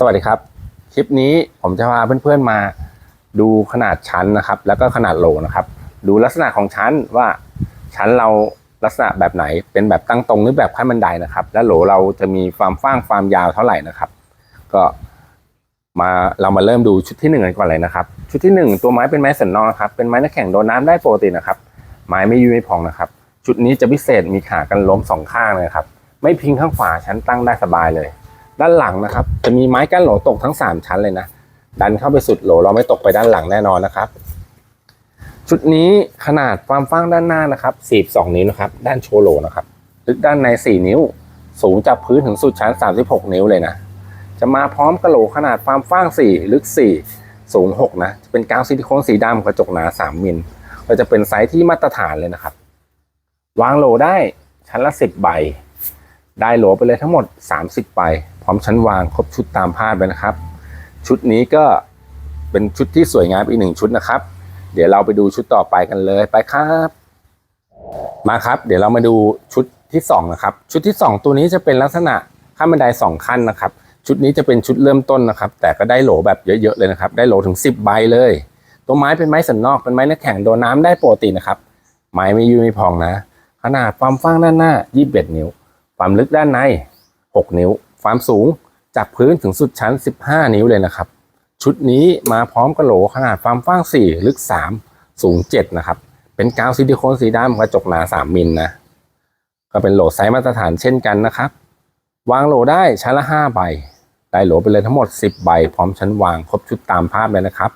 สวัสดีครับ คลิปนี้ผมจะพาเพื่อนๆมาดูขนาดชั้นนะครับ แล้วก็ขนาดโหลนะครับ ดูลักษณะของชั้นว่าชั้นเราลักษณะแบบไหนเป็นแบบตั้งตรงหรือแบบขั้นบันไดนะครับ และโหลเราจะมีความฟ้างความยาวเท่าไหร่นะครับ ก็มาเรามาเริ่มดูชุดที่หนึ่งกันก่อนเลยนะครับ ชุดที่หนึ่งตัวไม้เป็นไม้สันนอกนะครับ เป็นไม้นักแข่งโดนน้ำได้ปกตินะครับ ไม้ไม่ยุยไม่พองนะครับ ชุดนี้จะพิเศษมีขากันล้มสองข้างเลยครับ ไม่พิงข้างขวาชั้นตั้งได้สบายเลย ด้านหลังนะครับ จะมีไม้กั้นโหลตกทั้ง 3 ชั้นเลยนะ ดันเข้าไปสุดโหลเราไม่ตกไปด้านหลังแน่นอนนะครับ ชุดนี้ขนาดความฟ้างด้านหน้านะครับ42นิ้วนะครับ ด้านโชว์โหลนะครับ ลึกด้านใน 4 นิ้ว สูงจากพื้นถึงสุดชั้น 36 นิ้วเลยนะ จะมาพร้อมกระโหลขนาดความฟ้าง 4 ลึก 4 สูง 6 นะ จะเป็นกาวซิลิโคนสีดำกระจกหนา 3 มิล ก็จะเป็นไซส์ที่มาตรฐานเลยนะครับ วางโหลได้ชั้นละ 10 ใบ ได้โหลไปเลยทั้งหมด 30 ใบ พร้อมชั้นวางครบชุดตามภาพเลยนะครับ ชุดนี้ก็เป็นชุดที่สวยงามอีกหนึ่งชุดนะครับ เดี๋ยวเราไปดูชุดต่อไปกันเลยไปครับ มาครับ เดี๋ยวเรามาดูชุดที่สองนะครับ ชุดที่สองตัวนี้จะเป็นลักษณะขั้นบันไดสองขั้นนะครับ ชุดนี้จะเป็นชุดเริ่มต้นนะครับ แต่ก็ได้โหลแบบเยอะๆเลยนะครับ ได้โหลถึง 10 ใบเลย ตัวไม้เป็นไม้สันนอกเป็นไม้นักแข่งโดนน้ำได้ปกตินะครับ ไม้ไม่ยุยไม่พองนะ ขนาดความฟ้างด้านหน้า 21 นิ้ว ความลึกด้านใน 6 นิ้ว ความสูงจากพื้นถึงสุดชั้น 15 นิ้วเลยนะครับ ชุดนี้มาพร้อมกระโหลขนาดความฟ้าง 4 ลึก 3 สูง 7 นะครับ เป็นกาวซิลิโคนสีดำกระจกหนา 3 มิลนะ ก็เป็นโหลไซส์มาตรฐานเช่นกันนะครับ วางโหลได้ชั้นละ 5 ใบ ได้โหลไปเลยทั้งหมด 10 ใบ พร้อมชั้นวางครบชุดตามภาพเลยนะครับ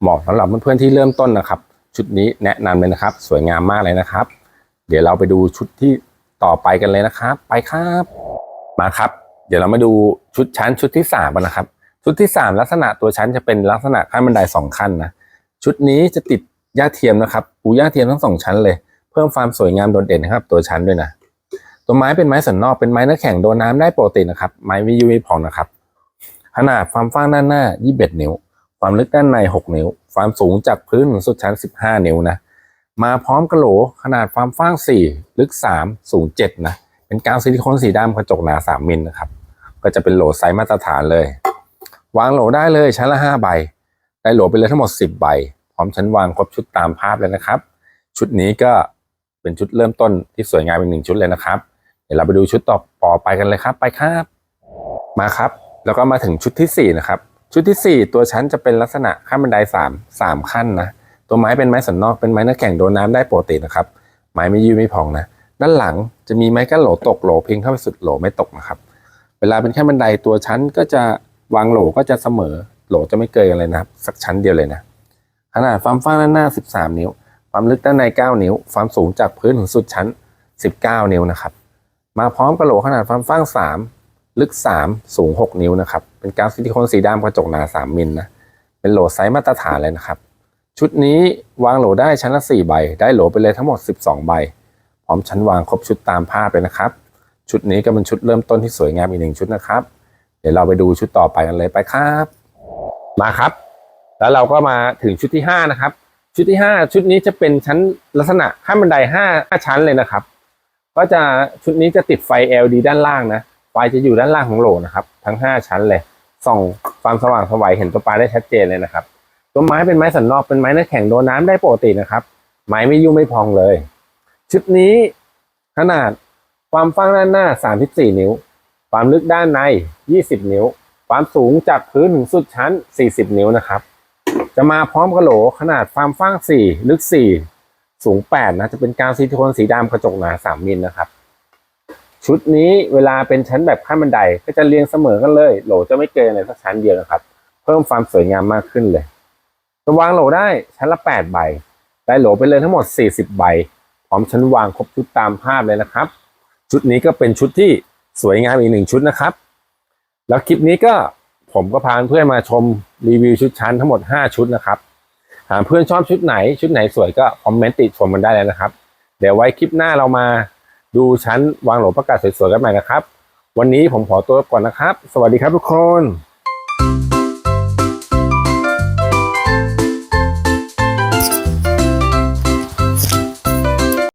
เหมาะสำหรับเพื่อนๆที่เริ่มต้นนะครับ ชุดนี้แนะนำเลยนะครับ สวยงามมากเลยนะครับ เดี๋ยวเราไปดูชุดที่ต่อไปกันเลยนะครับ ไปครับ มาครับ เดี๋ยวเรามาดูชุดชั้นชุดที่สามกันนะครับ ชุดที่สามลักษณะตัวชั้นจะเป็นลักษณะขั้นบันไดสองขั้นนะชุดนี้จะติดหญ้าเทียมนะครับปูหญ้าเทียมทั้งสองชั้นเลย เพิ่มความสวยงามโดดเด่นนะครับ ตัวชั้นด้วยนะตัวไม้เป็นไม้สันนอกเป็นไม้เนื้อแข็งโดนน้ำได้ปกตินะครับ ไม้วิยุวิพองนะครับ ขนาดความฟ้างด้านหน้า 21 นิ้ว ความลึกด้านใน 6 นิ้ว ความสูงจากพื้นถึงสุดชั้น 15 นิ้วนะมาพร้อมกระโหลขนาดความฟ้าง 4 ลึก 3 สูง 7 นะ เป็นกาวซิลิโคนสีดำกระจกหนา3มิลนะครับ ก็จะเป็นโหลไซส์มาตรฐานเลย วางโหลได้เลยชั้นละ5ใบ ได้โหลไปเลยทั้งหมด10ใบ พร้อมชั้นวางครบชุดตามภาพเลยนะครับ ชุดนี้ก็เป็นชุดเริ่มต้นที่สวยงามเป็นหนึ่งชุดเลยนะครับ เดี๋ยวเราไปดูชุดต่อต่อไปกันเลยครับ ไปครับ มาครับ แล้วก็มาถึงชุดที่สี่นะครับ ชุดที่สี่ตัวชั้นจะเป็นลักษณะขั้นบันไดสามสามขั้นนะ ตัวไม้เป็นไม้สันนอกเป็นไม้เนื้อแข็งโดนน้ำได้ปกตินะครับ ไม้ไม่ยืดไม่พองนะ ด้านหลังจะมีไม้กั้นโหลตกโหลเพิงเข้าไปสุดโหลไม่ตกนะครับ เวลาเป็นขั้นบันไดตัวชั้นก็จะวางโหลก็จะเสมอโหลจะไม่เกินกันเลยนะครับ สักชั้นเดียวเลยนะ ขนาดความฟ้างด้านหน้า 13 นิ้ว ความลึกด้านใน 9 นิ้ว ความสูงจากพื้นถึงสุดชั้น 19 นิ้วนะครับ มาพร้อมกระโหลขนาดความฟ้าง 3 ลึก 3 สูง 6 นิ้วนะครับ เป็นกาวซิลิโคนสีดำกระจกหนา 3 มิลนะ เป็นโหลไซส์มาตรฐานเลยนะครับ ชุดนี้วางโหลได้ชั้นละ 4 ใบ ได้โหลไปเลยทั้งหมด 12 ใบ พร้อมชั้นวางครบชุดตามภาพเลยนะครับ ชุดนี้ก็เป็นชุดเริ่มต้นที่สวยงามอีกหนึ่งชุดนะครับ เดี๋ยวเราไปดูชุดต่อไปกันเลยไปครับ มาครับ แล้วเราก็มาถึงชุดที่5นะครับชุดที่ 5 ชุดนี้จะเป็นชั้นลักษณะขั้นบันได5 5ชั้นเลยนะครับ ก็จะชุดนี้จะติดไฟ LED ด้านล่างนะไฟจะอยู่ด้านล่างของโหลนะครับ ทั้ง 5 ชั้นเลยส่องความสว่างสวัยเห็นตัวปลาได้ชัดเจนเลยนะครับ ตัวไม้เป็นไม้สันนอกเป็นไม้เนื้อแข็งโดนน้ำได้ปกตินะครับ ไม้ไม่ยุ่งไม่พองเลย ชุดนี้ขนาดความฟ้างด้านหน้า 34 นิ้ว ความลึกด้านใน 20 นิ้ว ความสูงจากพื้นถึงสุดชั้น 40 นิ้วนะครับ จะมาพร้อมกระโหลขนาดความฟ้าง 4 ลึก 4 สูง 8 นะ จะเป็นกาวซิลิโคนสีดำกระจกหนา 3 มิลนะครับ ชุดนี้เวลาเป็นชั้นแบบขั้นบันได ก็จะเรียงเสมอกันเลย โหลจะไม่เกินเลยสักชั้นเดียวนะครับ เพิ่มความสวยงามมากขึ้นเลยจะวางโหลได้ชั้นละ 8 ใบ ได้โหลไปเลยทั้งหมด 40 ใบ ร้อมชั้นวางครบชุดตามภาพเลยนะครับ ชุดนี้ก็เป็นชุดที่สวยงามอีกหนึ่งชุดนะครับ แล้วคลิปนี้ก็ผมก็พาเพื่อนมาชมรีวิวชุดชั้นทั้งหมด 5 ชุดนะครับ หากเพื่อนชอบชุดไหนชุดไหนสวยก็คอมเมนต์ติชมกันได้เลยนะครับ เดี๋ยวไว้คลิปหน้าเรามาดูชั้นวางโหลประกาศสวยๆกันใหม่นะครับ วันนี้ผมขอตัวก่อนนะครับ สวัสดีครับทุกคน